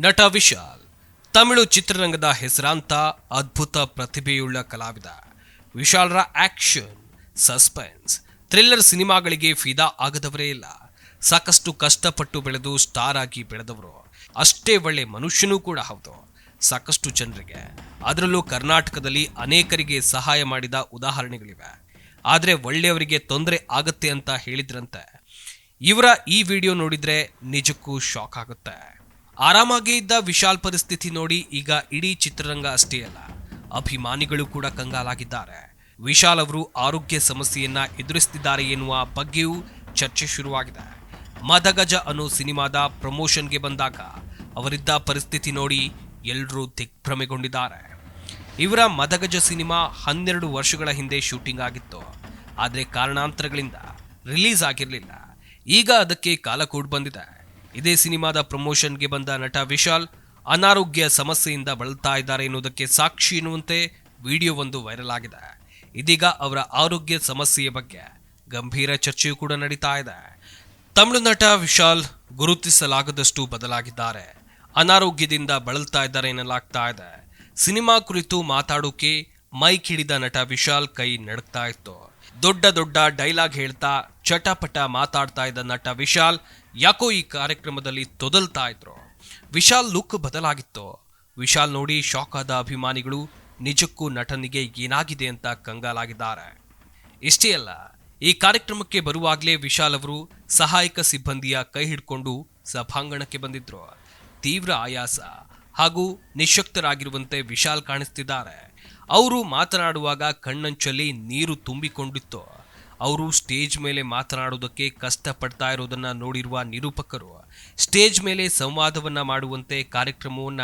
ನಟ ವಿಶಾಲ್. ತಮಿಳು ಚಿತ್ರರಂಗದ ಹೆಸರಾಂತ ಅದ್ಭುತ ಪ್ರತಿಭೆಯುಳ್ಳ ಕಲಾವಿದ. ವಿಶಾಲ್ರ ಆಕ್ಷನ್, ಸಸ್ಪೆನ್ಸ್, ಥ್ರಿಲ್ಲರ್ ಸಿನಿಮಾಗಳಿಗೆ ಫಿದಾ ಆಗದವರೇ ಇಲ್ಲ. ಸಾಕಷ್ಟು ಕಷ್ಟಪಟ್ಟು ಬೆಳೆದು ಸ್ಟಾರ್ ಆಗಿ ಬೆಳೆದವರು. ಅಷ್ಟೇ ಒಳ್ಳೆ ಮನುಷ್ಯನೂ ಕೂಡ ಹೌದು. ಸಾಕಷ್ಟು ಜನರಿಗೆ. ಅದರಲ್ಲೂ ಕರ್ನಾಟಕದಲ್ಲಿ ಅನೇಕರಿಗೆ ಸಹಾಯ ಮಾಡಿದ ಉದಾಹರಣೆಗಳಿವೆ. ಆದರೆ ಒಳ್ಳೆಯವರಿಗೆ ತೊಂದರೆ ಆಗತ್ತೆ ಅಂತ ಹೇಳಿದ್ರಂತೆ. ಇವರ ಈ ವಿಡಿಯೋ ನೋಡಿದರೆ ನಿಜಕ್ಕೂ ಶಾಕ್ ಆಗುತ್ತೆ. ಆರಾಮಾಗಿ ಇದ್ದ ವಿಶಾಲ್ ಪರಿಸ್ಥಿತಿ ನೋಡಿ ಈಗ ಇಡೀ ಚಿತ್ರರಂಗ ಅಷ್ಟೇ ಅಲ್ಲ, ಅಭಿಮಾನಿಗಳು ಕೂಡ ಕಂಗಾಲಾಗಿದ್ದಾರೆ. ವಿಶಾಲ್ ಅವರು ಆರೋಗ್ಯ ಸಮಸ್ಯೆಯನ್ನ ಎದುರಿಸುತ್ತಿದ್ದಾರೆ ಎನ್ನುವ ಬಗ್ಗೆಯೂ ಚರ್ಚೆ ಶುರುವಾಗಿದೆ. ಮದಗಜ ಅನ್ನೋ ಸಿನಿಮಾದ ಪ್ರಮೋಷನ್ಗೆ ಬಂದಾಗ ಅವರಿದ್ದ ಪರಿಸ್ಥಿತಿ ನೋಡಿ ಎಲ್ಲರೂ ದಿಗ್ಭ್ರಮೆಗೊಂಡಿದ್ದಾರೆ. ಇವರ ಮದಗಜ ಸಿನಿಮಾ ಹನ್ನೆರಡು ವರ್ಷಗಳ ಹಿಂದೆ ಶೂಟಿಂಗ್ ಆಗಿತ್ತು. ಆದರೆ ಕಾರಣಾಂತರಗಳಿಂದ ರಿಲೀಸ್ ಆಗಿರಲಿಲ್ಲ. ಈಗ ಅದಕ್ಕೆ ಕಾಲ ಕೂಡ ಬಂದಿದೆ. ಇದೇ ಸಿನಿಮಾದ ಪ್ರಮೋಷನ್ಗೆ ಬಂದ ನಟ ವಿಶಾಲ್ ಅನಾರೋಗ್ಯ ಸಮಸ್ಯೆಯಿಂದ ಬಳಲ್ತಾ ಇದ್ದಾರೆ ಎನ್ನುವುದಕ್ಕೆ ಸಾಕ್ಷಿ ಎನ್ನುವಂತೆ ವಿಡಿಯೋ ಒಂದು ವೈರಲ್ ಆಗಿದೆ. ಇದೀಗ ಅವರ ಆರೋಗ್ಯ ಸಮಸ್ಯೆಯ ಬಗ್ಗೆ ಗಂಭೀರ ಚರ್ಚೆಯೂ ಕೂಡ ನಡೀತಾ ಇದೆ. ತಮಿಳು ನಟ ವಿಶಾಲ್ ಗುರುತಿಸಲಾಗದಷ್ಟು ಬದಲಾಗಿದ್ದಾರೆ. ಅನಾರೋಗ್ಯದಿಂದ ಬಳಲ್ತಾ ಇದ್ದಾರೆ ಎನ್ನಲಾಗ್ತಾ ಇದೆ. ಸಿನಿಮಾ ಕುರಿತು ಮಾತಾಡೋಕೆ ಮೈಕ್ ಹಿಡಿದ ನಟ ವಿಶಾಲ್ ಕೈ ನಡುಕ್ತಾ ಇತ್ತು. ದೊಡ್ಡ ದೊಡ್ಡ ಡೈಲಾಗ್ ಹೇಳ್ತಾ ಚಟಪಟ ಮಾತಾಡ್ತಾ ಇದ್ದ ನಟ ವಿಶಾಲ್ ಯಾಕೋ ಈ ಕಾರ್ಯಕ್ರಮದಲ್ಲಿ ತೊದಲ್ತಾ ಇದ್ರು. ವಿಶಾಲ್ ಲುಕ್ ಬದಲಾಗಿತ್ತು. ವಿಶಾಲ್ ನೋಡಿ ಶಾಕ್ ಆದ ಅಭಿಮಾನಿಗಳು ನಿಜಕ್ಕೂ ನಟನಿಗೆ ಏನಾಗಿದೆ ಅಂತ ಕಂಗಾಲಾಗಿದ್ದಾರೆ. ಇಷ್ಟೇ ಅಲ್ಲ, ಈ ಕಾರ್ಯಕ್ರಮಕ್ಕೆ ಬರುವಾಗಲೇ ವಿಶಾಲ್ ಅವರು ಸಹಾಯಕ ಸಿಬ್ಬಂದಿಯ ಕೈ ಹಿಡ್ಕೊಂಡು ಸಭಾಂಗಣಕ್ಕೆ ಬಂದಿದ್ರು. ತೀವ್ರ ಆಯಾಸ ಹಾಗೂ ನಿಶಕ್ತರಾಗಿರುವಂತೆ ವಿಶಾಲ್ ಕಾಣಿಸ್ತಿದ್ದಾರೆ. ಅವರು ಮಾತನಾಡುವಾಗ ಕಣ್ಣಂಚಲ್ಲಿ ನೀರು ತುಂಬಿಕೊಂಡಿತ್ತು. ಅವರು ಸ್ಟೇಜ್ ಮೇಲೆ ಮಾತನಾಡುವುದಕ್ಕೆ ಕಷ್ಟಪಡ್ತಾ ಇರೋದನ್ನ ನೋಡಿರುವ ನಿರೂಪಕರು, ಸ್ಟೇಜ್ ಮೇಲೆ ಸಂವಾದವನ್ನ ಮಾಡುವಂತೆ ಕಾರ್ಯಕ್ರಮವನ್ನ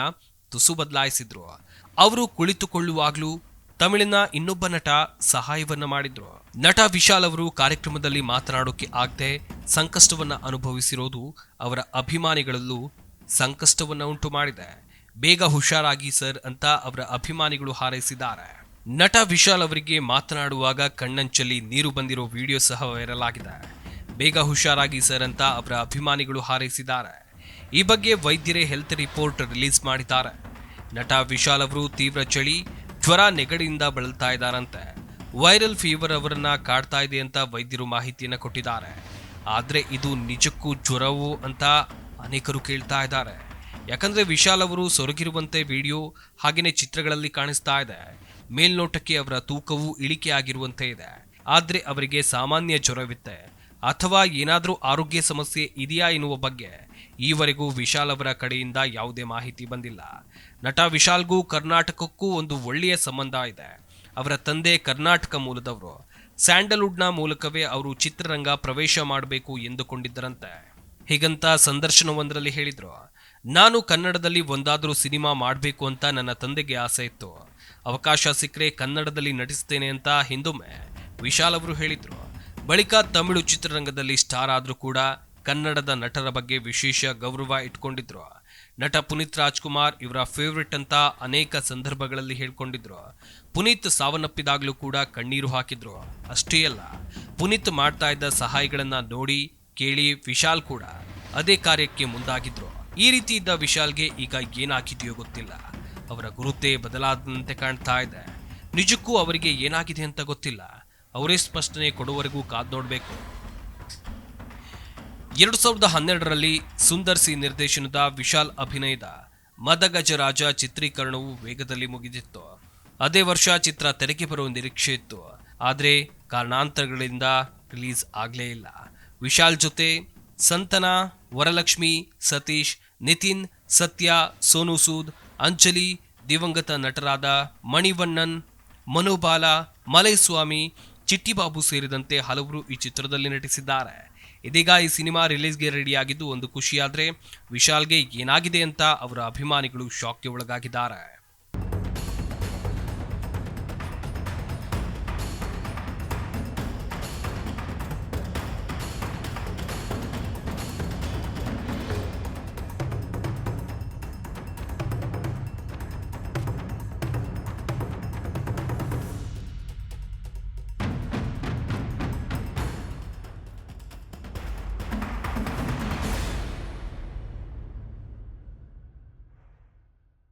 ತುಸು ಬದಲಾಯಿಸಿದ್ರು. ಅವರು ಕುಳಿತುಕೊಳ್ಳುವಾಗಲೂ ತಮಿಳಿನ ಇನ್ನೊಬ್ಬ ನಟ ಸಹಾಯವನ್ನ ಮಾಡಿದ್ರು. ನಟ ವಿಶಾಲ್ ಅವರು ಕಾರ್ಯಕ್ರಮದಲ್ಲಿ ಮಾತನಾಡೋಕೆ ಆಗದೆ ಸಂಕಷ್ಟವನ್ನ ಅನುಭವಿಸಿರೋದು ಅವರ ಅಭಿಮಾನಿಗಳಲ್ಲೂ ಸಂಕಷ್ಟವನ್ನು ಉಂಟು ಮಾಡಿದೆ ಬೇಗ ಹುಷಾರಾಗಿ ಸರ್ ಅಂತ ಅವರ ಅಭಿಮಾನಿಗಳು ಹಾರೈಸಿದ್ದಾರೆ. ನಟ ವಿಶಾಲ್ ಅವರಿಗೆ ಮಾತನಾಡುವಾಗ ಕಣ್ಣಂಚಲ್ಲಿ ನೀರು ಬಂದಿರೋ ವಿಡಿಯೋ ಸಹ ವೈರಲ್ ಆಗಿದೆ ಬೇಗ ಹುಷಾರಾಗಿ ಸರ್ ಅಂತ ಅವರ ಅಭಿಮಾನಿಗಳು ಹಾರೈಸಿದ್ದಾರೆ. ಈ ಬಗ್ಗೆ ವೈದ್ಯರೇ ಹೆಲ್ತ್ ರಿಪೋರ್ಟ್ ರಿಲೀಸ್ ಮಾಡಿದ್ದಾರೆ. ನಟ ವಿಶಾಲ್ ಅವರು ತೀವ್ರ ಚಳಿ, ಜ್ವರ ನೆಗಡಿಯಿಂದ ಬಳಲ್ತಾ ಇದ್ದಾರಂತೆ. ವೈರಲ್ ಫೀವರ್ ಅವರನ್ನ ಕಾಡ್ತಾ ಇದೆ ಅಂತ ವೈದ್ಯರು ಮಾಹಿತಿಯನ್ನು ಕೊಟ್ಟಿದ್ದಾರೆ. ಆದರೆ ಇದು ನಿಜಕ್ಕೂ ಜ್ವರವು ಅಂತ ಅನೇಕರು ಕೇಳ್ತಾ ಇದ್ದಾರೆ. ಯಾಕಂದರೆ ವಿಶಾಲ್ ಅವರು ಸೊರಗಿರುವಂತೆ ವಿಡಿಯೋ ಹಾಗೆಯೇ ಚಿತ್ರಗಳಲ್ಲಿ ಕಾಣಿಸ್ತಾ ಇದೆ. ಮೇಲ್ನೋಟಕ್ಕೆ ಅವರ ತೂಕವೂ ಇಳಿಕೆ ಆಗಿರುವಂತೆ ಇದೆ. ಆದರೆ ಅವರಿಗೆ ಸಾಮಾನ್ಯ ಜ್ವರವಿತ್ತೆ. ಅಥವಾ ಏನಾದರೂ ಆರೋಗ್ಯ ಸಮಸ್ಯೆ ಇದೆಯಾ ಎನ್ನುವ ಬಗ್ಗೆ ಈವರೆಗೂ ವಿಶಾಲ್ ಅವರ ಕಡೆಯಿಂದ ಯಾವುದೇ ಮಾಹಿತಿ ಬಂದಿಲ್ಲ. ನಟ ವಿಶಾಲ್ಗೂ ಕರ್ನಾಟಕಕ್ಕೂ ಒಂದು ಒಳ್ಳೆಯ ಸಂಬಂಧ ಇದೆ. ಅವರ ತಂದೆ ಕರ್ನಾಟಕ ಮೂಲದವರು. ಸ್ಯಾಂಡಲ್ವುಡ್ನ ಮೂಲಕವೇ ಅವರು ಚಿತ್ರರಂಗ ಪ್ರವೇಶ ಮಾಡಬೇಕು ಎಂದುಕೊಂಡಿದ್ದರಂತೆ. ಹೀಗಂತ ಸಂದರ್ಶನವೊಂದರಲ್ಲಿ ಹೇಳಿದ್ರು. ನಾನು ಕನ್ನಡದಲ್ಲಿ ಒಂದಾದರೂ ಸಿನಿಮಾ ಮಾಡಬೇಕು ಅಂತ ನನ್ನ ತಂದೆಗೆ ಆಸೆ ಇತ್ತು. ಅವಕಾಶ ಸಿಕ್ಕರೆ ಕನ್ನಡದಲ್ಲಿ ನಟಿಸ್ತೇನೆ ಅಂತ ಹಿಂದೊಮ್ಮೆ ವಿಶಾಲ್ ಅವರು ಹೇಳಿದ್ರು. ಬಳಿಕ ತಮಿಳು ಚಿತ್ರರಂಗದಲ್ಲಿ ಸ್ಟಾರ್ ಆದರೂ ಕೂಡ ಕನ್ನಡದ ನಟರ ಬಗ್ಗೆ ವಿಶೇಷ ಗೌರವ ಇಟ್ಕೊಂಡಿದ್ರು. ನಟ ಪುನೀತ್ ರಾಜ್ಕುಮಾರ್ ಇವರ ಫೇವ್ರೆಟ್ ಅಂತ ಅನೇಕ ಸಂದರ್ಭಗಳಲ್ಲಿ ಹೇಳ್ಕೊಂಡಿದ್ರು. ಪುನೀತ್ ಸಾವನ್ನಪ್ಪಿದಾಗಲೂ ಕೂಡ ಕಣ್ಣೀರು ಹಾಕಿದ್ರು. ಅಷ್ಟೇ ಅಲ್ಲ, ಪುನೀತ್ ಮಾಡ್ತಾ ಇದ್ದ ಸಹಾಯಗಳನ್ನು ನೋಡಿ ಕೇಳಿ ವಿಶಾಲ್ ಕೂಡ ಅದೇ ಕಾರ್ಯಕ್ಕೆ ಮುಂದಾಗಿದ್ರು. ಈ ರೀತಿ ಇದ್ದ ವಿಶಾಲ್ಗೆ ಈಗ ಏನಾಗಿದೆಯೋ ಗೊತ್ತಿಲ್ಲ. ಅವರ ಗುರುತೇ ಬದಲಾದಂತೆ ಕಾಣ್ತಾ ಇದೆ. ನಿಜಕ್ಕೂ ಅವರಿಗೆ ಏನಾಗಿದೆ ಅಂತ ಗೊತ್ತಿಲ್ಲ. ಅವರೇ ಸ್ಪಷ್ಟನೆ ಕೊಡುವವರೆಗೂ ಕಾದ್ ನೋಡಬೇಕು. ಎರಡು ಸಾವಿರದ ಹನ್ನೆರಡರಲ್ಲಿ ಸುಂದರ್ ಸಿ ನಿರ್ದೇಶನದ ವಿಶಾಲ್ ಅಭಿನಯದ ಮದಗಜರಾಜ ಚಿತ್ರೀಕರಣವು ವೇಗದಲ್ಲಿ ಮುಗಿದಿತ್ತು. ಅದೇ ವರ್ಷ ಚಿತ್ರ ತೆರೆಗೆ ಬರುವ ನಿರೀಕ್ಷೆ ಇತ್ತು. ಆದರೆ ಕಾರಣಾಂತರಗಳಿಂದ ರಿಲೀಸ್ ಆಗಲೇ ಇಲ್ಲ. ವಿಶಾಲ್ ಜೊತೆ ಸಂತನ, ವರಲಕ್ಷ್ಮಿ, ಸತೀಶ್ ನಿತಿನ್, ಸತ್ಯ, ಸೋನು ಸೂದ್, ಅಂಜಲಿ, ದಿವಂಗತ ನಟರಾದ ಮಣಿವಣ್ಣನ್, ಮನೋಬಾಲ, ಮಲೈಸ್ವಾಮಿ, ಚಿಟ್ಟಿಬಾಬು ಸೇರಿದಂತೆ ಹಲವರು ಈ ಚಿತ್ರದಲ್ಲಿ ನಟಿಸಿದ್ದಾರೆ. ಇದೀಗ ಈ ಸಿನಿಮಾ ರಿಲೀಸ್ಗೆ ರೆಡಿಯಾಗಿದ್ದು ಒಂದು ಖುಷಿಯಾದರೆ ವಿಶಾಲ್ಗೆ ಏನಾಗಿದೆ ಅಂತ ಅವರ ಅಭಿಮಾನಿಗಳು ಶಾಕ್ಗೆ ಒಳಗಾಗಿದ್ದಾರೆ.